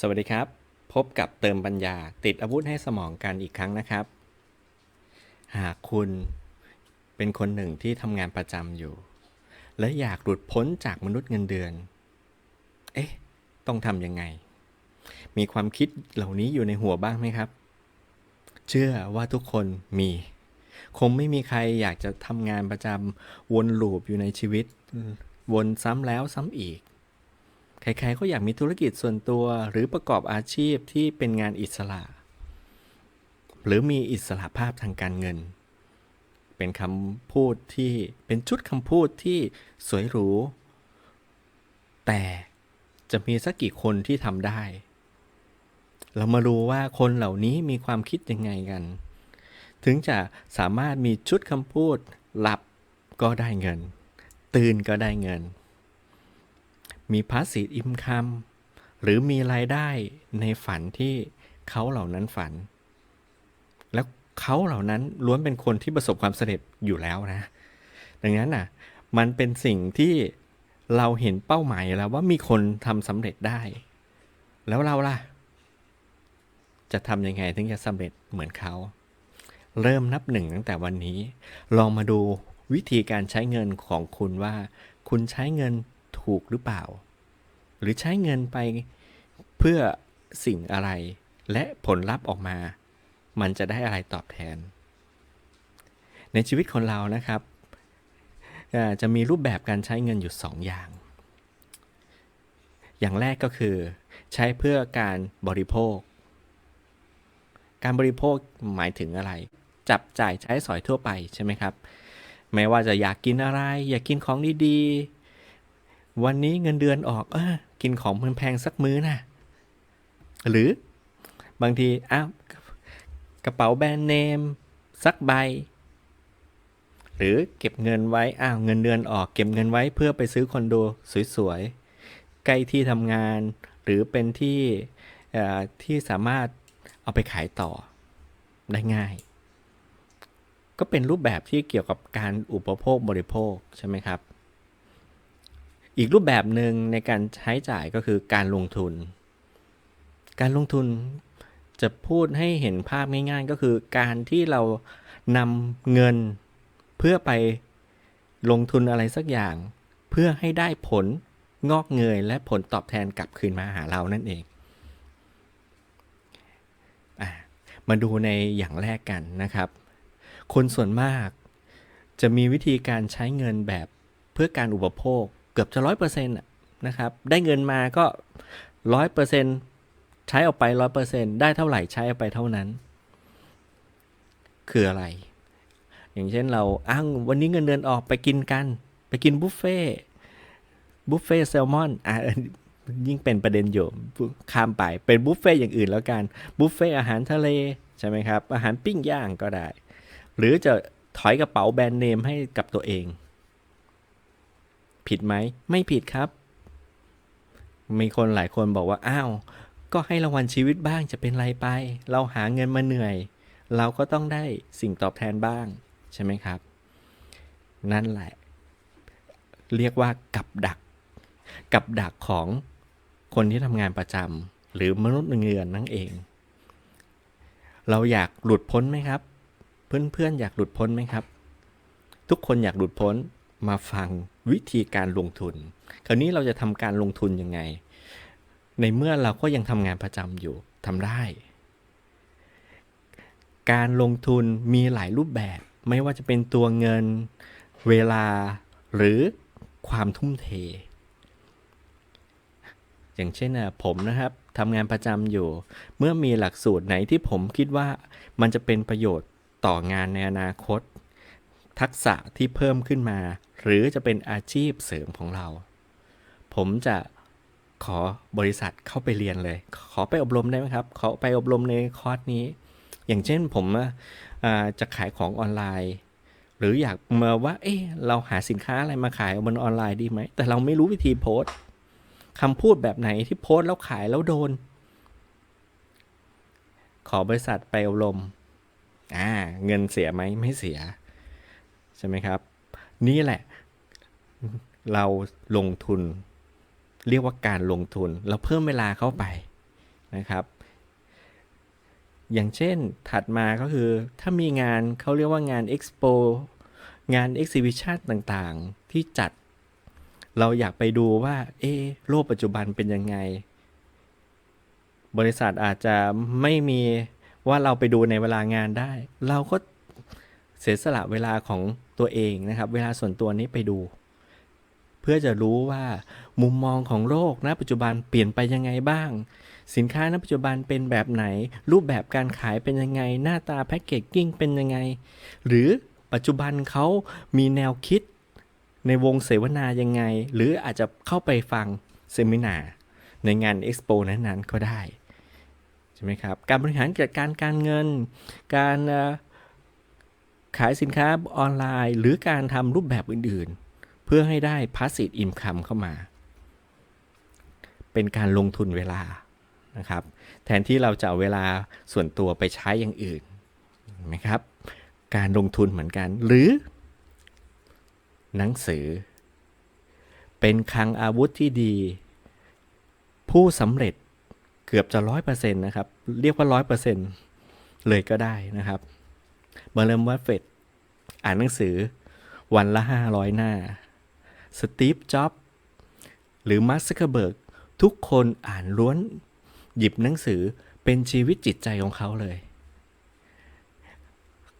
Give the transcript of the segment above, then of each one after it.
สวัสดีครับ พบกับเติมปัญญาติดอาวุธให้สมองกันอีกครั้งนะครับ หากคุณเป็นคนหนึ่งที่ทำงานประจำอยู่ และอยากหลุดพ้นจากมนุษย์เงินเดือน เอ๊ะ ต้องทำยังไง มีความคิดเหล่านี้อยู่ในหัวบ้างไหมครับ เชื่อว่าทุกคนมี คงไม่มีใครอยากจะทำงานประจำวนลูปอยู่ในชีวิต วนซ้ำแล้วซ้ำอีก ใครๆก็อยากมีธุรกิจส่วนตัวหรือประกอบอาชีพที่เป็นงานอิสระ หรือมีอิสระภาพทางการเงิน เป็นคำพูดที่เป็นชุดคำพูดที่สวยหรู แต่จะมีสักกี่คนที่ทำได้ เรามารู้ว่าคนเหล่านี้มีความคิดยังไงกัน ถึงจะสามารถมีชุดคำพูดหลับก็ได้เงิน ตื่นก็ได้เงิน มีพาสซีฟอิมคัมหรือมีรายได้ในฝันที่เขาเหล่านั้นฝัน แล้วเขาเหล่านั้นล้วนเป็นคนที่ประสบความสำเร็จอยู่แล้วนะ ดังนั้นน่ะ มันเป็นสิ่งที่เราเห็นเป้าหมายแล้วว่ามีคนทำสำเร็จได้ แล้วเราล่ะ จะทำยังไงถึงจะสำเร็จเหมือนเขา เริ่มนับหนึ่งตั้งแต่วันนี้ ลองมาดูวิธีการใช้เงินของคุณว่า คุณใช้เงิน ถูกหรือเปล่า หรือใช้เงินไปเพื่อสิ่งอะไร และผลลัพธ์ออกมา มันจะได้อะไรตอบแทน ในชีวิตของเรานะครับ จะมีรูปแบบการใช้เงินอยู่ 2 อย่าง อย่างแรกก็คือ ใช้เพื่อการบริโภค การบริโภคหมายถึงอะไร จับจ่ายใช้สอยทั่วไปใช่ไหมครับ ไม่ว่าจะอยากกินอะไร อยากกินของดีๆ วันนี้เงินเดือนออกเออกินของแพงๆสักมื้อนะหรือบางทีอ้าวกระเป๋าแบรนด์เนมสักใบ หรือเก็บเงินไว้อ้าวเงินเดือนออกเก็บเงินไว้เพื่อไปซื้อคอนโดสวยๆใกล้ที่ทำงาน หรือเป็นที่ที่สามารถเอาไปขายต่อได้ง่าย ก็เป็นรูปแบบที่เกี่ยวกับการอุปโภคบริโภคใช่ไหมครับ อีกรูปแบบหนึ่งในการใช้จ่ายก็คือการลงทุน การลงทุนจะพูดให้เห็นภาพง่ายๆ ก็คือการที่เรานำเงินเพื่อไปลงทุนอะไรสักอย่าง เพื่อให้ได้ผลงอกเงยและผลตอบแทนกลับคืนมาหาเรานั่นเองอมาดูในอย่างแรกกันนะครับ คนส่วนมากจะมีวิธีการใช้เงินแบบเพื่อการอุปโภค เกือบจะร้อยเปอร์เซ็นต์นะครับ ได้เงินมาก็ร้อยเปอร์เซ็นต์ใช้ออกไปร้อยเปอร์เซ็นต์ได้เท่าไหร่ใช้ออกไปเท่านั้น คืออะไร อย่างเช่นเราอ้างวันนี้เงินเดือนออกไปกินกัน ไปกินบุฟเฟ่บุฟเฟ่แซลมอนอะยิ่งเป็นประเด็นอยู่ข้ามไปเป็นบุฟเฟ่อย่างอื่นแล้วกันบุฟเฟ่อาหารทะเลใช่ไหมครับ อาหารปิ้งย่างก็ได้ หรือจะถอยกระเป๋าแบรนด์เนมให้กับตัวเอง ผิดไหม ไม่ผิดครับ มีคนหลายคนบอกว่า อ้าว ก็ให้รางวัลชีวิตบ้างจะเป็นไรไป เราหาเงินมาเหนื่อย เราก็ต้องได้สิ่งตอบแทนบ้าง ใช่ไหมครับ นั่นแหละ เรียกว่ากับดัก กับดักของคนที่ทำงานประจำหรือมนุษย์เงินเดือนนั่นเอง เราอยากหลุดพ้นไหมครับ เพื่อนๆอยากหลุดพ้นไหมครับ ทุกคนอยากหลุดพ้นมาฟัง วิธีการลงทุน คราวนี้เราจะทำการลงทุนยังไง ในเมื่อเราก็ยังทำงานประจำอยู่ทำได้ การลงทุนมีหลายรูปแบบ ไม่ว่าจะเป็นตัวเงิน เวลา หรือความทุ่มเท อย่างเช่นน่ะผมนะครับทำงานประจำอยู่ เมื่อมีหลักสูตรไหนที่ผมคิดว่ามันจะเป็นประโยชน์ต่องานในอนาคต ทักษะที่เพิ่มขึ้นมา หรือจะเป็นอาชีพเสริมของเรา ผมจะขอบริษัทเข้าไปเรียนเลย ขอไปอบรมได้ไหมครับ ขอไปอบรมในคอร์สนี้ อย่างเช่นผมจะขายของออนไลน์ หรืออยากมาว่า เอ๊เราหาสินค้าอะไรมาขายบนออนไลน์ดีไหม แต่เราไม่รู้วิธีโพสต์คำพูดแบบไหนที่โพสต์แล้วขายแล้วโดน ขอบริษัทไปอบรม อ่า เงินเสียไหมไม่เสีย ใช่ไหมครับ นี่แหละ เราลงทุน เรียกว่าการลงทุน เราเพิ่มเวลาเข้าไปนะครับ อย่างเช่นถัดมาก็คือถ้ามีงานเขาเรียกว่างาน Expo งาน Exhibition ต่างๆ ที่จัด เราอยากไปดูว่า เอโลกปัจจุบันเป็นยังไง บริษัทอาจจะไม่มีว่าเราไปดูในเวลางานได้ เราก็ เสียสละเวลาของตัวเองนะครับ เวลาส่วนตัวนี้ไปดู เพื่อจะรู้ว่ามุมมองของโลกณปัจจุบันเปลี่ยนไปยังไงบ้าง สินค้าณปัจจุบันเป็นแบบไหน รูปแบบการขายเป็นยังไง หน้าตาแพ็กเกจกิ้งเป็นยังไง หรือปัจจุบันเขามีแนวคิดในวงเสวนายังไง หรืออาจจะเข้าไปฟังเซมินาในงานเอ็กซ์โปนั้นๆก็ได้ ใช่ไหมครับ การบริหารจัดการการเงิน การ ขายสินค้าออนไลน์ หรือการทำรูปแบบอื่นๆ เพื่อให้ได้ passive income เข้ามา เป็นการลงทุนเวลานะครับ แทนที่เราจะเอาเวลาส่วนตัวไปใช้อย่างอื่นนไหมครับ การลงทุนเหมือนกัน หรือ หนังสือ เป็นคลังอาวุธที่ดี ผู้สำเร็จเกือบจะร้อยเปอร์เซ็นต์นะครับ เรียกว่าร้อยเปอร์เซ็นต์เลยก็ได้นะครับ เบอร์เรมวัฟเฟตอ่านหนังสือวันละห้าร้อยหน้า สตีฟ จ็อบส์หรือมาร์คซักเคเบิร์ก ทุกคนอ่านล้วน หยิบหนังสือเป็นชีวิตจิตใจของเขาเลย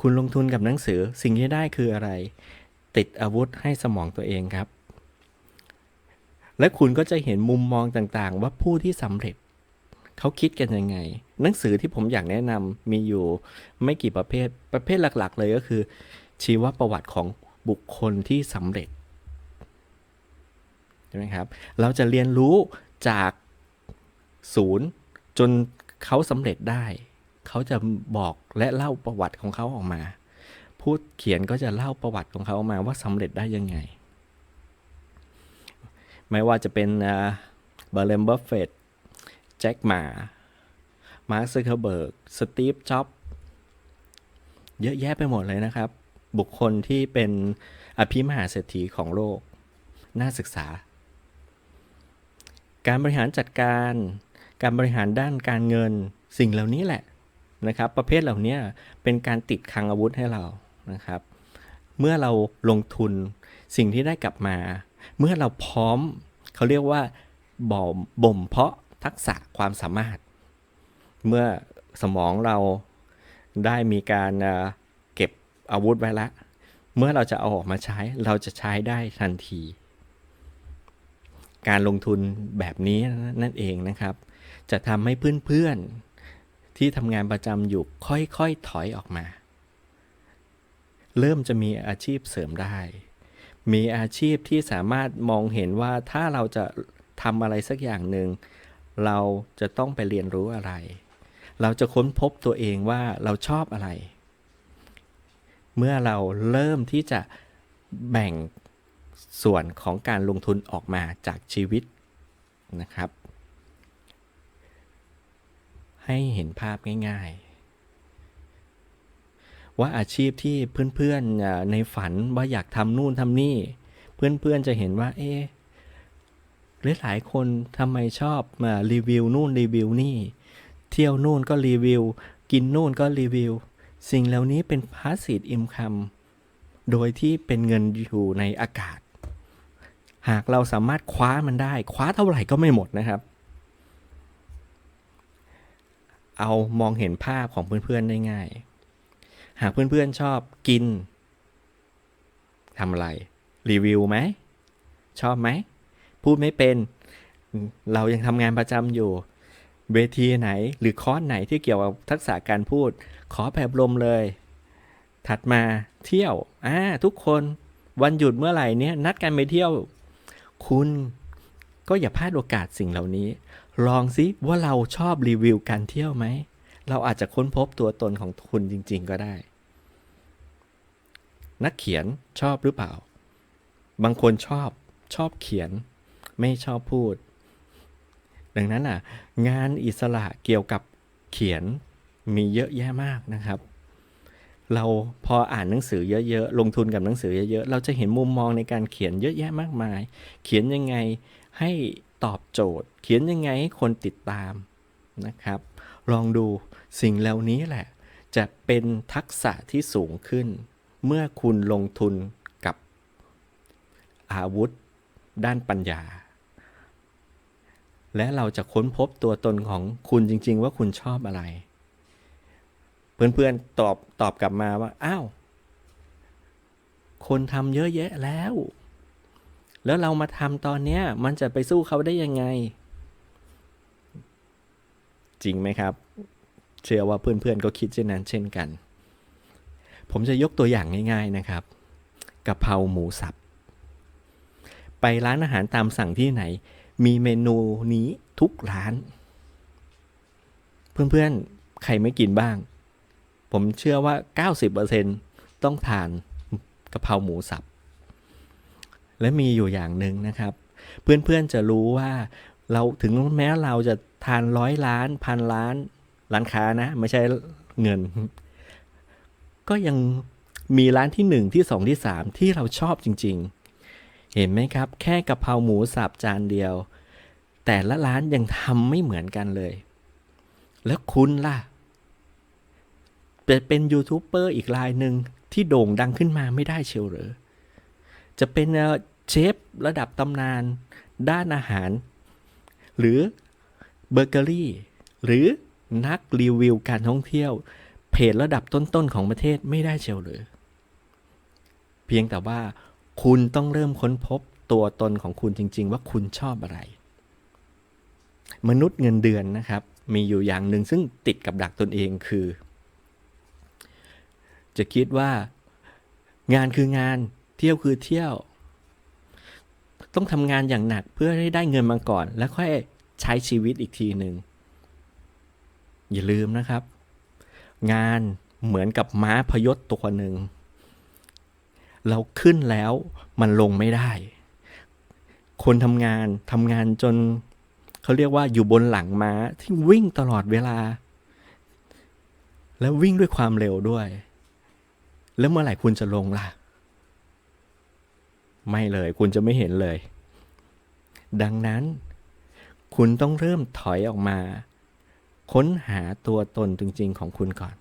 คุณลงทุนกับหนังสือสิ่งที่ได้คืออะไร ติดอาวุธให้สมองตัวเองครับ และคุณก็จะเห็นมุมมองต่างๆ ว่าผู้ที่สำเร็จ เขาคิดกันยังไง หนังสือที่ผมอยากแนะนำมีอยู่ไม่กี่ประเภทประเภทหลักๆ เลยก็คือ ชีวประวัติของบุคคลที่สำเร็จใช่ไหมครับ เราจะเรียนรู้จากศูนย์จนเขาสำเร็จได้ เขาจะบอกและเล่าประวัติของเขาออกมา ผู้เขียนก็จะเล่าประวัติของเขาออกมาว่าสำเร็จได้ยังไง ไม่ว่าจะเป็นเบอร์เลมเบอร์เฟต แจ็คหมา มาร์คซักเคอร์เบิร์ก สตีฟ จ็อบ เยอะแยะไปหมดเลยนะครับ บุคคลที่เป็นอภิมหาเศรษฐีของโลก น่าศึกษา การบริหารจัดการ การบริหารด้านการเงิน สิ่งเหล่านี้แหละนะครับ ประเภทเหล่านี้เป็นการติดคังอาวุธให้เรานะครับ เมื่อเราลงทุนสิ่งที่ได้กลับมา เมื่อเราพร้อม เขาเรียกว่าบ่มบ่มเพาะ ทักษะความสามารถ เมื่อสมองเราได้มีการเก็บอาวุธไว้แล้วเมื่อเราจะเอาออกมาใช้เราจะใช้ได้ทันที การลงทุนแบบนี้นั่นเองนะครับ จะทำให้เพื่อนๆ ที่ทำงานประจำอยู่ค่อยๆ ถอยออกมา เริ่มจะมีอาชีพเสริมได้ มีอาชีพที่สามารถมองเห็นว่าถ้าเราจะทำอะไรสักอย่างหนึ่ง เราจะต้องไปเรียนรู้อะไร เราจะค้นพบตัวเองว่าเราชอบอะไร เมื่อเราเริ่มที่จะแบ่งส่วนของการลงทุนออกมาจากชีวิตนะครับ ให้เห็นภาพง่ายๆ ว่าอาชีพที่เพื่อนๆในฝันว่าอยากทำนู่นทำนี่ เพื่อนๆจะเห็นว่า เอ๊ะ หรือหลายคนทำไมชอบมารีวิวนู่นรีวิวนี่ เที่ยวนู่นก็รีวิว กินนู่นก็รีวิว สิ่งเหล่านี้เป็น passive income โดยที่เป็นเงินอยู่ในอากาศ หากเราสามารถคว้ามันได้ คว้าเท่าไหร่ก็ไม่หมดนะครับ เอามองเห็นภาพของเพื่อนๆได้ง่าย หากเพื่อนๆชอบกินทำอะไร รีวิวไหม ชอบไหม พูดไม่เป็น เรายังทำงานประจำอยู่ เวทีไหนหรือคอร์สไหนที่เกี่ยวกับทักษะการพูด ขอแบบลมเลย ถัดมาเที่ยวอ่าทุกคนวันหยุดเมื่อไหร่เนี่ยนัดกันไปเที่ยว คุณก็อย่าพลาดโอกาสสิ่งเหล่านี้ ลองซิว่าเราชอบรีวิวการเที่ยวไหม เราอาจจะค้นพบตัวตนของคุณจริง ๆ ก็ได้ นักเขียนชอบหรือเปล่า บางคนชอบชอบเขียน ไม่ชอบพูด ดังนั้นอะ งานอิสระเกี่ยวกับเขียนมีเยอะแยะมากนะครับ เราพออ่านหนังสือเยอะๆ ลงทุนกับหนังสือเยอะๆ เราจะเห็นมุมมองในการเขียนเยอะแยะมากมาย เขียนยังไงให้ตอบโจทย์ เขียนยังไงให้คนติดตามนะครับ ลองดูสิ่งเหล่านี้แหละ จะเป็นทักษะที่สูงขึ้น เมื่อคุณลงทุนกับอาวุธด้านปัญญา และเราจะค้นพบตัวตนของคุณจริง ๆ ว่าคุณชอบอะไร เพื่อนๆตอบตอบกลับมาว่าอ้าวคนทำเยอะแยะแล้ว แล้วเรามาทำตอนเนี้ยมันจะไปสู้เขาได้ยังไง จริงไหมครับ เชื่อว่าเพื่อนๆก็คิดเช่นนั้นเช่นกัน ผมจะยกตัวอย่างง่าย ๆนะครับกะเพราหมูสับ ไปร้านอาหารตามสั่งที่ไหน มีเมนูนี้ทุกร้าน เพื่อนๆ ใครไม่กินบ้าง ผมเชื่อว่า 90%ต้องทานกะเพราหมูสับ และมีอยู่อย่างหนึ่งนะครับ เพื่อนๆจะรู้ว่าเราถึงแม้เราจะทานร้อยล้านพันล้านร้านค้านะ ไม่ใช่เงิน ก็ยังมีร้านที่หนึ่งที่สองที่สามที่เราชอบจริง ๆ เห็นไหมครับ แค่กะเพราหมูสับจานเดียว แต่ละร้านยังทำไม่เหมือนกันเลย แล้วคุณล่ะเป็นยูทูบเบอร์อีกรายหนึ่งที่โด่งดังขึ้นมาไม่ได้เชียวหรือ จะเป็นเอ่อเชฟระดับตำนาน ด้านอาหาร หรือเบเกอรี่ หรือนักรีวิวการท่องเที่ยว เพจระดับต้นๆของประเทศไม่ได้เชียวหรือ เพียงแต่ว่า คุณต้องเริ่มค้นพบตัวตนของคุณจริง ๆ ว่าคุณชอบอะไร มนุษย์เงินเดือนนะครับ มีอยู่อย่างหนึ่งซึ่งติดกับดักตนเองคือ จะคิดว่า งานคืองานเที่ยวคือเที่ยว ต้องทำงานอย่างหนักเพื่อให้ได้เงินมาก่อน แล้วค่อยใช้ชีวิตอีกทีหนึ่งอย่าลืมนะครับ งานเหมือนกับม้าพยศตัวหนึ่ง เราขึ้นแล้วมันลงไม่ได้ คนทำงานทำงานจนเขาเรียกว่าอยู่บนหลังม้าที่วิ่งตลอดเวลา แล้ววิ่งด้วยความเร็วด้วย แล้วเมื่อไหร่คุณจะลงล่ะ ไม่เลยคุณจะไม่เห็นเลย ดังนั้น คุณต้องเริ่มถอยออกมา ค้นหาตัวตนจริง ๆ ของคุณก่อน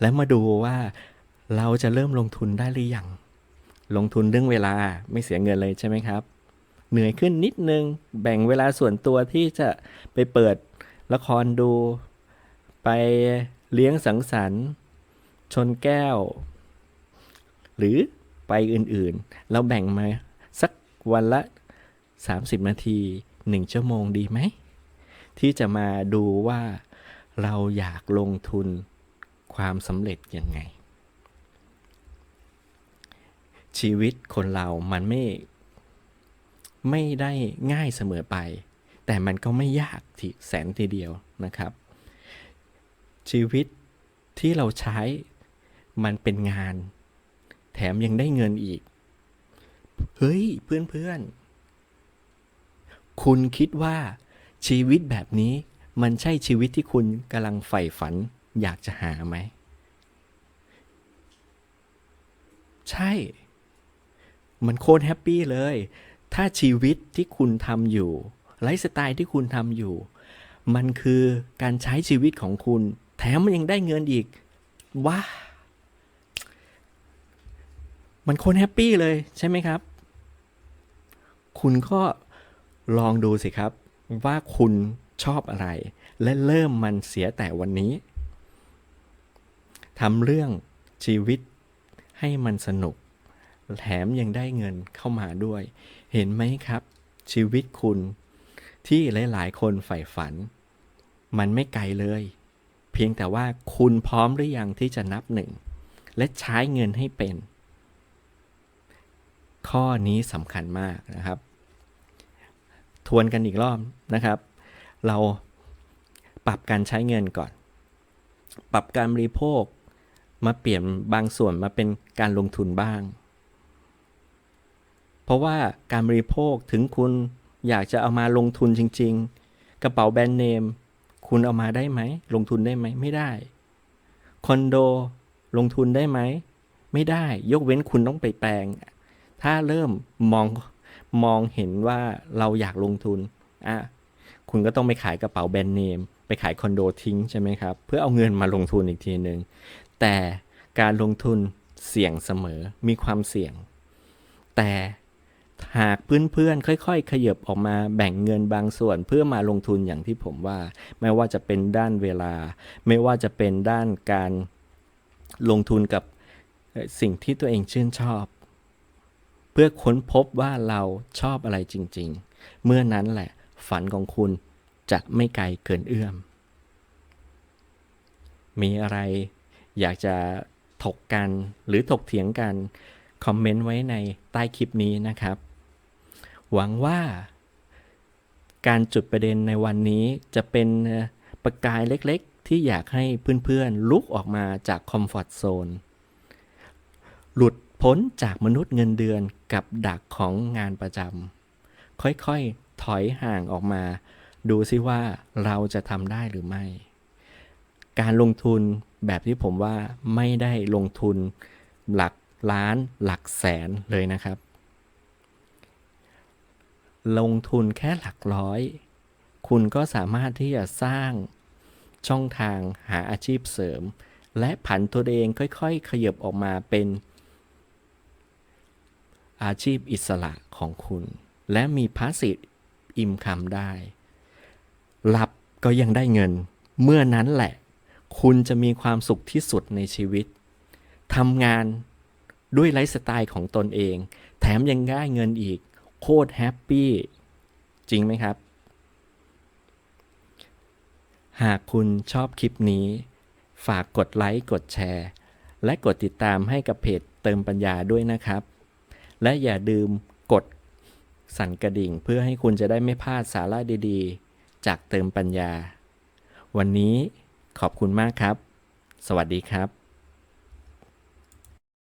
แล้วมาดูว่า เราจะเริ่มลงทุนได้หรือยัง ลงทุนเรื่องเวลาไม่เสียเงินเลยใช่ไหมครับ เหนื่อยขึ้นนิดนึง แบ่งเวลาส่วนตัวที่จะไปเปิดละครดู ไปเลี้ยงสังสรรค์ ชนแก้ว หรือไปอื่นๆ เราแบ่งมาสักวันละ 30 นาที 1 ชั่วโมงดีไหม ที่จะมาดูว่าเราอยากลงทุนความสำเร็จยังไง ชีวิตคนเรามันไม่ ไม่ได้ง่ายเสมอไป แต่มันก็ไม่ยากทีแสนทีเดียวนะครับ ชีวิตที่เราใช้มันเป็นงาน แถมยังได้เงินอีก เฮ้ย เพื่อนๆ คุณคิดว่าชีวิตแบบนี้มันใช่ชีวิตที่คุณกำลังใฝ่ฝันอยากจะหาไหม ใช่ มันโคตรแฮปปี้เลย ถ้าชีวิตที่คุณทำอยู่ไลฟ์สไตล์ที่คุณทำอยู่ มันคือการใช้ชีวิตของคุณ แถมมันยังได้เงินอีก ว้า มันโคนแฮปปี้เลยใช่ไหมครับ คุณก็ลองดูสิครับ ว่าคุณชอบอะไร และเริ่มมันเสียแต่วันนี้ทำเรื่องชีวิตให้มันสนุก แถมยังได้เงินเข้ามาด้วย เห็นไหมครับ ชีวิตคุณที่หลาย ๆ คนใฝ่ฝัน มันไม่ไกลเลย เพียงแต่ว่าคุณพร้อมหรือยังที่จะนับหนึ่ง และใช้เงินให้เป็น ข้อนี้สำคัญมากนะครับ ทวนกันอีกรอบนะครับ เราปรับการใช้เงินก่อน ปรับการบริโภคมาเปลี่ยนบางส่วนมาเป็นการลงทุนบ้าง เพราะว่าการบริโภคถึงคุณอยากจะเอามาลงทุนจริง ๆ กระเป๋าแบรนด์เนม คุณเอามาได้ไหม ลงทุนได้ไหม ไม่ได้ คอนโดลงทุนได้ไหม ไม่ได้ ยกเว้นคุณต้องไปแปลง ถ้าเริ่มมองมองเห็นว่าเราอยากลงทุน อะ คุณก็ต้องไปขายกระเป๋าแบรนด์เนม ไปขายคอนโดทิ้งใช่ไหมครับ เพื่อเอาเงินมาลงทุนอีกทีหนึ่ง แต่การลงทุนเสี่ยงเสมอ มีความเสี่ยง แต่ หากเพื่อนๆค่อยๆ ขยับออกมาแบ่งเงินบางส่วนเพื่อมาลงทุนอย่างที่ผมว่า ไม่ว่าจะเป็นด้านเวลา ไม่ว่าจะเป็นด้านการลงทุนกับสิ่งที่ตัวเองชื่นชอบ เพื่อค้นพบว่าเราชอบอะไรจริงๆ เมื่อนั้นแหละฝันของคุณจะไม่ไกลเกินเอื้อม มีอะไรอยากจะถกกันหรือถกเถียงกัน คอมเมนต์ไว้ในใต้คลิปนี้นะครับ หวังว่า การจุดประเด็นในวันนี้จะเป็นประกายเล็กๆ ที่อยากให้เพื่อนๆ ลุกออกมาจากคอมฟอร์ทโซน หลุดพ้นจากมนุษย์เงินเดือนกับดักของงานประจำค่อยๆ ถอยห่างออกมา ดูซิว่าเราจะทำได้หรือไม่ การลงทุนแบบที่ผมว่าไม่ได้ลงทุนหลักล้านหลักแสนเลยนะครับ ลงทุนแค่หลักร้อย คุณก็สามารถที่จะสร้างช่องทางหาอาชีพเสริม และผันตัวเองค่อยๆ ขยับออกมาเป็น อาชีพอิสระของคุณ และมีพาสซีฟอิมคัมได้ หลับก็ยังได้เงิน เมื่อนั้นแหละ คุณจะมีความสุขที่สุดในชีวิตทำงานด้วยไลฟ์สไตล์ของตนเอง แถมยังได้เงินอีก โคตรแฮปปี้จริงไหมครับ หากคุณชอบคลิปนี้ ฝากกดไลค์กดแชร์ และกดติดตามให้กับเพจเติมปัญญาด้วยนะครับ และอย่าลืมกดสั่นกระดิ่งเพื่อให้คุณจะได้ไม่พลาดสาระดีๆ จากเติมปัญญา วันนี้ขอบคุณมากครับ สวัสดีครับ